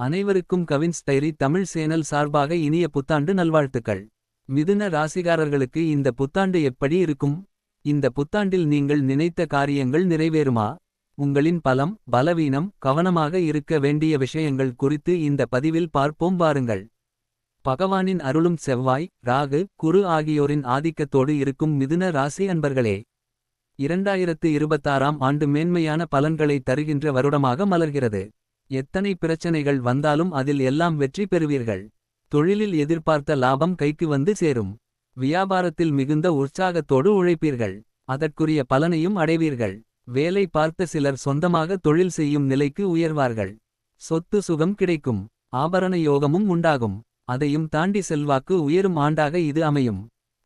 அனைவருக்கும் Cavin's diary Tamil channel சார்பாக இனிய புத்தாண்டு நல்வாழ்த்துக்கள். மிதுன ராசிகாரர்களுக்கு இந்த புத்தாண்டு எப்படி இருக்கும். இந்த புத்தாண்டில் நீங்கள் நினைத்த காரியங்கள் நிறைவேறுமா. உங்களின் பலம் பலவீனம் கவனமாக இருக்க வேண்டிய விஷயங்கள் குறித்து இந்த பதிவில் பார்ப்போம் வாருங்கள். பகவானின் அருளும் செவ்வாய் ராகு குரு ஆகியோரின் ஆதிக்கத்தோடு இருக்கும் மிதுன ராசி அன்பர்களே. 2026ஆம் ஆண்டு மேன்மையான பலன்களை தருகின்ற வருடமாக மலர்கிறது. எத்தனை பிரச்சனைகள் வந்தாலும் அதில் எல்லாம் வெற்றி பெறுவீர்கள். தொழிலில் எதிர்பார்த்த லாபம் கைக்கு வந்து சேரும். வியாபாரத்தில் மிகுந்த உற்சாகத்தோடு உழைப்பீர்கள். அதற்குரிய பலனையும் அடைவீர்கள். வேலை பார்த்த சிலர் சொந்தமாக தொழில் செய்யும் நிலைக்கு உயர்வார்கள். சொத்து சுகம் கிடைக்கும். ஆபரண யோகமும் உண்டாகும். அதையும் தாண்டி செல்வாக்கு உயரும் ஆண்டாக இது அமையும்.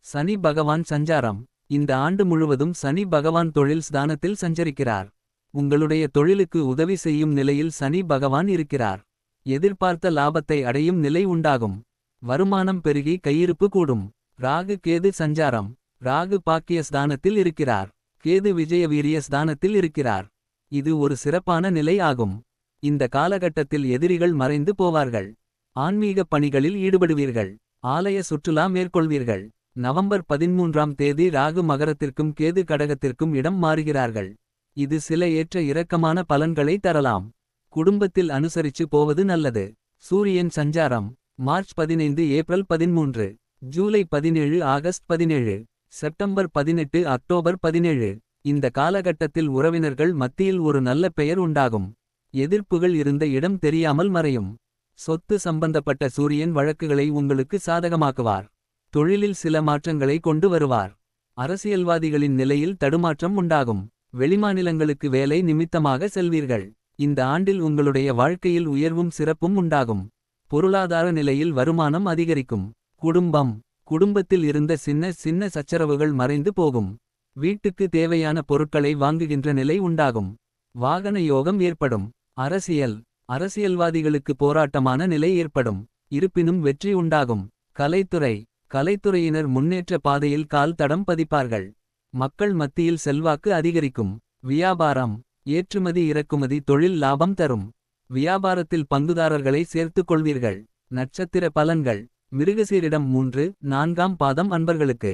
சனி பகவான் சஞ்சாரம் இந்த ஆண்டு முழுவதும் சனி பகவான் தொழில் ஸ்தானத்தில் சஞ்சரிக்கிறார். உங்களுடைய தொழிலுக்கு உதவி செய்யும் நிலையில் சனி பகவான் இருக்கிறார். எதிர்பார்த்த லாபத்தை அடையும் நிலை உண்டாகும். வருமானம் பெருகி கையிருப்பு கூடும். ராகு கேது சஞ்சாரம் ராகு பாக்கிய ஸ்தானத்தில் இருக்கிறார். கேது விஜயவீரிய ஸ்தானத்தில் இருக்கிறார். இது ஒரு சிறப்பான நிலை ஆகும். இந்த காலகட்டத்தில் எதிரிகள் மறைந்து போவார்கள். ஆன்மீக பணிகளில் ஈடுபடுவீர்கள். ஆலய சுற்றுலா மேற்கொள்வீர்கள். நவம்பர் பதிமூன்றாம் தேதி ராகு மகரத்திற்கும் கேது கடகத்திற்கும் இடம் மாறுகிறார்கள். இது சில ஏற்ற இரக்கமான பலன்களை தரலாம். குடும்பத்தில் அனுசரிச்சு போவது நல்லது. சூரியன் சஞ்சாரம் மார்ச் பதினைந்து ஏப்ரல் பதிமூன்று. ஜூலை பதினேழு ஆகஸ்ட் பதினேழு. செப்டம்பர் பதினெட்டு அக்டோபர் பதினேழு. இந்த காலகட்டத்தில் உறவினர்கள் மத்தியில் ஒரு நல்ல பெயர் உண்டாகும். எதிர்ப்புகள் இருந்த இடம் தெரியாமல் மறையும். சொத்து சம்பந்தப்பட்ட சூரியன் வழக்குகளை உங்களுக்கு சாதகமாக்குவார். தொழிலில் சில மாற்றங்களை கொண்டு வருவார். அரசியல்வாதிகளின் நிலையில் தடுமாற்றம் உண்டாகும். வெளிமாநிலங்களுக்கு வேலை நிமித்தமாக செல்வீர்கள். இந்த ஆண்டில் உங்களுடைய வாழ்க்கையில் உயர்வும் சிறப்பும் உண்டாகும். பொருளாதார நிலையில் வருமானம் அதிகரிக்கும். குடும்பம் குடும்பத்தில் இருந்த சின்ன சின்ன சச்சரவுகள் மறைந்து போகும். வீட்டுக்கு தேவையான பொருட்களை வாங்குகின்ற நிலை உண்டாகும். வாகன யோகம் ஏற்படும். அரசியல் அரசியல்வாதிகளுக்கு போராட்டமான நிலை ஏற்படும். இருப்பினும் வெற்றி உண்டாகும். கலைத்துறை கலைத்துறையினர் முன்னேற்ற பாதையில் கால் தடம் பதிப்பார்கள். மக்கள் மத்தியில் செல்வாக்கு அதிகரிக்கும். வியாபாரம் ஏற்றுமதி இறக்குமதி தொழில் லாபம் தரும். வியாபாரத்தில் பங்குதாரர்களை சேர்த்துக் கொள்வீர்கள். நட்சத்திர பலன்கள் மிருகசீரிடம் மூன்று நான்காம் பாதம் அன்பர்களுக்கு.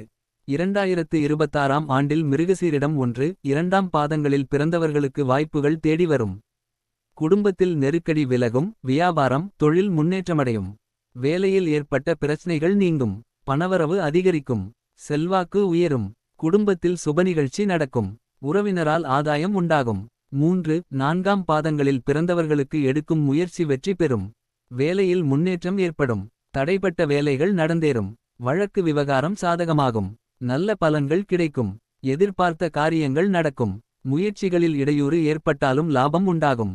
2026ஆம் ஆண்டில் மிருகசீரிடம் ஒன்று இரண்டாம் பாதங்களில் பிறந்தவர்களுக்கு வாய்ப்புகள் தேடி வரும். குடும்பத்தில் நெருக்கடி விலகும் வியாபாரம் தொழில் முன்னேற்றமடையும். வேலையில் ஏற்பட்ட பிரச்சனைகள் நீங்கும். பணவரவு அதிகரிக்கும். செல்வாக்கு உயரும். குடும்பத்தில் சுப நிகழ்ச்சி நடக்கும். உறவினரால் ஆதாயம் உண்டாகும். மூன்று நான்காம் பாதங்களில் பிறந்தவர்களுக்கு எடுக்கும் முயற்சி வெற்றி பெறும். வேலையில் முன்னேற்றம் ஏற்படும். தடைப்பட்ட வேலைகள் நடந்தேறும். வழக்கு விவகாரம் சாதகமாகும். நல்ல பலன்கள் கிடைக்கும். எதிர்பார்த்த காரியங்கள் நடக்கும். முயற்சிகளில் இடையூறு ஏற்பட்டாலும் லாபம் உண்டாகும்.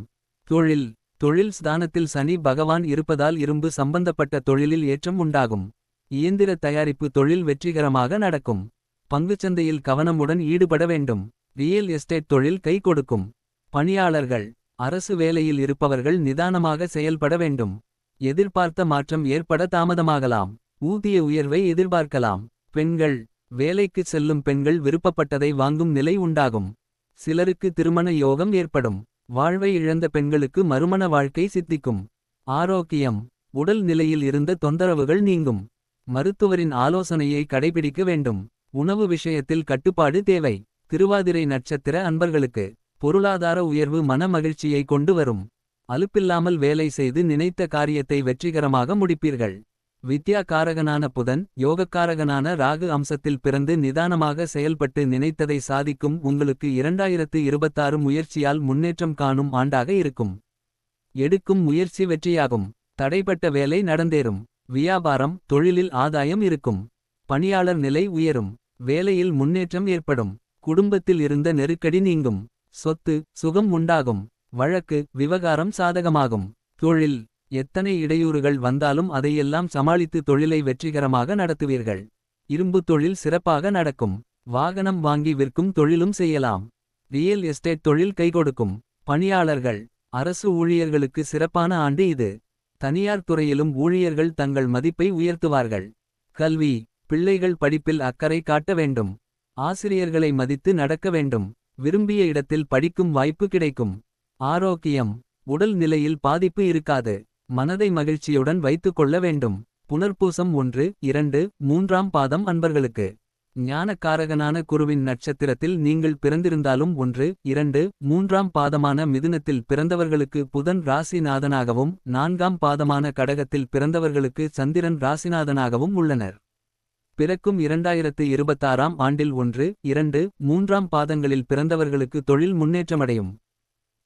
தொழில் தொழில் ஸ்தானத்தில் சனி பகவான் இருப்பதால் இரும்பு சம்பந்தப்பட்ட தொழிலில் ஏற்றம் உண்டாகும். இயந்திர தயாரிப்பு தொழில் வெற்றிகரமாக நடக்கும். பங்குச்சந்தையில் கவனமுடன் ஈடுபட வேண்டும். ரியல் எஸ்டேட் தொழில் கை கொடுக்கும். பணியாளர்கள் அரசு வேலையில் இருப்பவர்கள் நிதானமாக செயல்பட வேண்டும். எதிர்பார்த்த மாற்றம் ஏற்பட தாமதமாகலாம். ஊதிய உயர்வை எதிர்பார்க்கலாம். பெண்கள் வேலைக்கு செல்லும் பெண்கள் விருப்பப்பட்டதை வாங்கும் நிலை உண்டாகும். சிலருக்கு திருமண யோகம் ஏற்படும். வாழ்வை இழந்த பெண்களுக்கு மறுமண வாழ்க்கை சித்திக்கும். ஆரோக்கியம் உடல் நிலையில் இருந்த தொந்தரவுகள் நீங்கும். மருத்துவரின் ஆலோசனையை கடைபிடிக்க வேண்டும். உணவு விஷயத்தில் கட்டுப்பாடு தேவை. திருவாதிரை நட்சத்திர அன்பர்களுக்கு. பொருளாதார உயர்வு மன மகிழ்ச்சியை கொண்டு வரும். அலுப்பில்லாமல் வேலை செய்து நினைத்த காரியத்தை வெற்றிகரமாக முடிப்பீர்கள். வித்யா காரகனான புதன் யோகக்காரகனான ராகு அம்சத்தில் பிறந்து நிதானமாக செயல்பட்டு நினைத்ததை சாதிக்கும் உங்களுக்கு 2026 முயற்சியால் முன்னேற்றம் காணும் ஆண்டாக இருக்கும். எடுக்கும் முயற்சி வெற்றியாகும். தடைப்பட்ட வேலை நடந்தேறும். வியாபாரம் தொழிலில் ஆதாயம் இருக்கும். பணியாளர் நிலை உயரும். வேலையில் முன்னேற்றம் ஏற்படும். குடும்பத்தில் இருந்த நெருக்கடி நீங்கும். சொத்து சுகம் உண்டாகும். வழக்கு விவகாரம் சாதகமாகும். தொழில் எத்தனை இடையூறுகள் வந்தாலும் அதையெல்லாம் சமாளித்து தொழிலை வெற்றிகரமாக நடத்துவீர்கள். இரும்பு தொழில் சிறப்பாக நடக்கும். வாகனம் வாங்கி விற்கும் தொழிலும் செய்யலாம். ரியல் எஸ்டேட் தொழில் கைகொடுக்கும். பணியாளர்கள் அரசு ஊழியர்களுக்கு சிறப்பான ஆண்டு இது. தனியார் துறையிலும் ஊழியர்கள் தங்கள் மதிப்பை உயர்த்துவார்கள். கல்வி பிள்ளைகள் படிப்பில் அக்கறை காட்ட வேண்டும். ஆசிரியர்களை மதித்து நடக்க வேண்டும். விரும்பிய இடத்தில் படிக்கும் வாய்ப்பு கிடைக்கும். ஆரோக்கியம் உடல் நிலையில் பாதிப்பு இருக்காது. மனதை மகிழ்ச்சியுடன் வைத்துக் கொள்ள வேண்டும் புனர்பூசம் ஒன்று இரண்டு மூன்றாம் பாதம் அன்பர்களுக்கு ஞானக்காரகனான குருவின் நட்சத்திரத்தில் நீங்கள் பிறந்திருந்தாலும் ஒன்று இரண்டு மூன்றாம் பாதமான மிதுனத்தில் பிறந்தவர்களுக்கு புதன் ராசிநாதனாகவும் நான்காம் பாதமான கடகத்தில் பிறந்தவர்களுக்கு சந்திரன் ராசிநாதனாகவும் உள்ளனர் பிறக்கும் இரண்டாயிரத்து இருபத்தாறாம் ஆண்டில் ஒன்று இரண்டு மூன்றாம் பாதங்களில் பிறந்தவர்களுக்கு தொழில் முன்னேற்றமடையும்.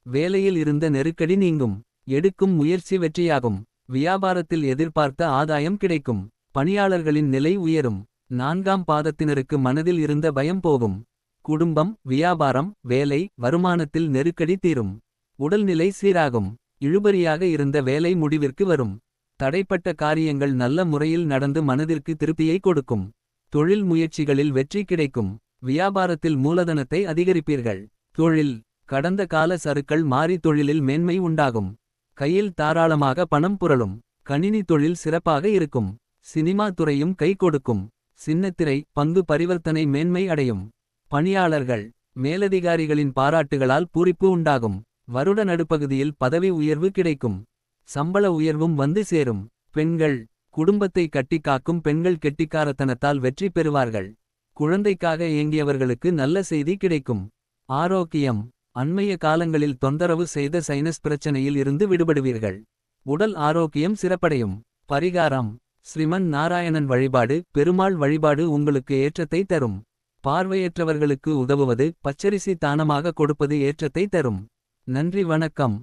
வேலையில் இருந்த நெருக்கடி நீங்கும் எடுக்கும் முயற்சி வெற்றியாகும் வியாபாரத்தில் எதிர்பார்த்த ஆதாயம் கிடைக்கும் பணியாளர்களின் நிலை உயரும் நான்காம் பாதத்தினருக்கு மனதில் இருந்த பயம் போகும். குடும்பம் வியாபாரம் வேலை வருமானத்தில் நெருக்கடி தீரும் உடல்நிலை சீராகும் இழுபறியாக இருந்த வேலை முடிவிற்கு வரும். தடைப்பட்ட காரியங்கள் நல்ல முறையில் நடந்து மனதிற்கு திருப்தியை கொடுக்கும். தொழில் முயற்சிகளில் வெற்றி கிடைக்கும். வியாபாரத்தில் மூலதனத்தை அதிகரிப்பீர்கள். தொழில் கடந்த கால சறுக்கள் மாறி தொழிலில் மேன்மை உண்டாகும். கையில் தாராளமாக பணம் புரளும். கணினி தொழில் சிறப்பாக இருக்கும். சினிமா துறையும் கை கொடுக்கும். சின்னத்திரை பங்கு பரிவர்த்தனை மேன்மை அடையும். பணியாளர்கள் மேலதிகாரிகளின் பாராட்டுகளால் பூரிப்பு உண்டாகும். வருட நடுப்பகுதியில் பதவி உயர்வு கிடைக்கும். சம்பள உயர்வும் வந்து சேரும். பெண்கள் குடும்பத்தை கட்டி காக்கும் பெண்கள் கெட்டிக்காரத்தனத்தால் வெற்றி பெறுவார்கள். குழந்தைக்காக ஏங்கியவர்களுக்கு நல்ல செய்தி கிடைக்கும். ஆரோக்கியம். அண்மைய காலங்களில் தொந்தரவு செய்த சைனஸ் பிரச்சனையில் இருந்து விடுபடுவீர்கள். உடல் ஆரோக்கியம் சிறப்படையும். பரிகாரம். ஸ்ரீமன் நாராயணன் வழிபாடு பெருமாள் வழிபாடு உங்களுக்கு ஏற்றத்தை தரும். பார்வையற்றவர்களுக்கு உதவுவது பச்சரிசி தானமாக கொடுப்பது ஏற்றத்தை தரும். நன்றி வணக்கம்.